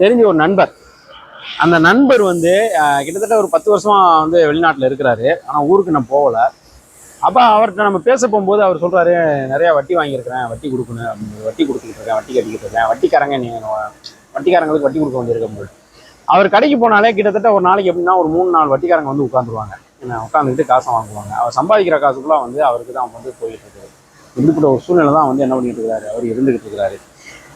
தெரிஞ்ச ஒரு நண்பர். அந்த நண்பர் வந்து கிட்டத்தட்ட ஒரு பத்து வருஷமா வந்து வெளிநாட்டில் இருக்கிறாரு. ஆனால் ஊருக்கு நான் போகல. அப்போ அவர்கிட்ட நம்ம பேச போகும்போது அவர் சொல்கிறாரு நிறையா வட்டி வாங்கியிருக்கிறேன் வட்டி கொடுக்கணும் அப்படின்னு வட்டி கொடுத்துக்கிட்டு இருக்கேன் வட்டி கட்டிக்கிட்டு இருக்கேன். வட்டிக்காரங்க நீ வட்டிக்காரங்களுக்கு வட்டி கொடுக்க வேண்டியிருக்கும் அவர் கடைக்கு போனாலே கிட்டத்தட்ட ஒரு நாளைக்கு எப்படின்னா ஒரு மூணு நாலு வட்டிக்காரங்க வந்து உட்காந்துருவாங்க என்ன உட்காந்துக்கிட்டு காசை வாங்குவாங்க. அவர் சம்பாதிக்கிற காசுக்குள்ளே வந்து அவருக்கு தான் வந்து போயிட்டு இருக்காரு. இப்படிப்பட்ட ஒரு சூழ்நிலை தான் வந்து என்ன பண்ணிட்டு இருக்காரு அவர் இருந்துகிட்டு இருக்கிறாரு.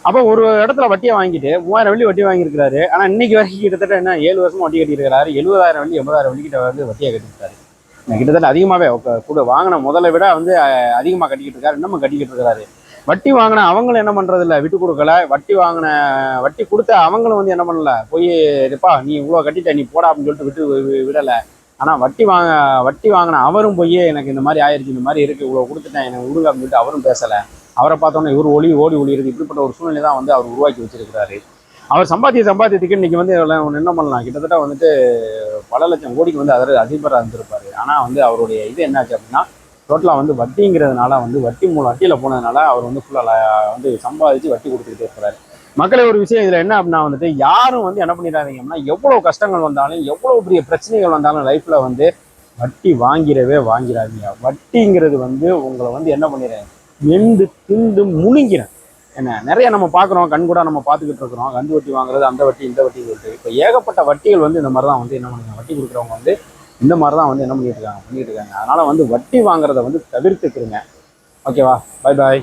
அப்போ ஒரு இடத்துல வட்டியை வாங்கிட்டு மூவாயிரம் வெள்ளி வட்டி வாங்கியிருக்காரு ஆனால் இன்னைக்கு வரைக்கும் கிட்டத்தட்ட என்ன ஏழு வருஷமா வட்டி கட்டியிருக்கிறாரு. எழுபதாயிரம் வெள்ளி எண்பதாயிரம் வெள்ளிக்கிட்ட வந்து வட்டியை கட்டியிருக்காரு. கிட்டத்தட்ட அதிகமாகவே கூட வாங்கின முதலை விட வந்து அதிகமாக கட்டிக்கிட்டு இருக்காரு. இன்னமும் கட்டிக்கிட்டு இருக்கிறாரு வட்டி வாங்கின அவங்களும் என்ன பண்ணுறது இல்லை விட்டு கொடுக்கல. வட்டி வாங்கின வட்டி கொடுத்த அவங்களும் வந்து என்ன பண்ணல? போய் இருப்பா நீ இவ்வளோ கட்டிட்ட நீ போடா அப்படின்னு சொல்லிட்டு விட்டு விடலை. ஆனால் வட்டி வாங்க வட்டி வாங்கின அவரும் போய் எனக்கு இந்த மாதிரி ஆயிடுச்சு இந்த மாதிரி இருக்குது இவ்வளோ கொடுத்துட்டேன் எனக்கு விடுங்க அப்படின்னு சொல்லிட்டு அவரும் பேசலை. அவரை பார்த்தோன்னே இவர் ஒளி ஓடி ஒளி இப்படிப்பட்ட ஒரு சூழ்நிலை தான் வந்து அவர் உருவாக்கி வச்சிருக்கிறாரு. அவர் சம்பாத்திய சம்பாத்தியத்துக்கு இன்னைக்கு வந்து எல்லாம் என்ன பண்ணலாம்? கிட்டத்தட்ட வந்துட்டு பல லட்சம் கோடிக்கு வந்து அதில் அதிபராக இருந்திருப்பார். ஆனால் வந்து அவருடைய இது என்னாச்சு அப்படின்னா டோட்டலாக வந்து வட்டிங்கிறதுனால வந்து வட்டி மூலம் வட்டியில் போனதுனால அவர் வந்து ஃபுல்லாக வந்து சம்பாதிச்சு வட்டி கொடுத்துக்கிட்டே இருக்கிறாரு மக்களை ஒரு விஷயம் இதில் என்ன அப்படின்னா வந்துட்டு யாரும் வந்து என்ன பண்ணிடாதீங்கன்னா அப்படின்னா எவ்வளோ கஷ்டங்கள் வந்தாலும் எவ்வளோ பெரிய பிரச்சனைகள் வந்தாலும் லைஃப்பில் வந்து வட்டி வாங்கிடவே வாங்கிடாதீங்க வட்டிங்கிறது வந்து உங்களை வந்து என்ன பண்ணிடுறேன் வெந்து திண்டு முழுங்கிறேன் என்ன நிறைய நம்ம பார்க்குறோம் கண் கூட நம்ம பார்த்துக்கிட்டு இருக்கிறோம். கண்டு வட்டி வாங்குறது அந்த வட்டி இந்த வட்டி சொல்லிட்டு. இப்போ ஏகப்பட்ட வட்டிகள் வந்து இந்த மாதிரி தான் வந்து என்ன பண்ணுங்க வட்டி கொடுக்குறவங்க வந்து இந்த மாதிரி தான் வந்து என்ன பண்ணிட்டு இருக்காங்க பண்ணிட்டு இருக்காங்க. அதனால வந்து வட்டி வாங்குறத வந்து தவிர்த்துக்கிறேங்க ஓகேவா? Bye bye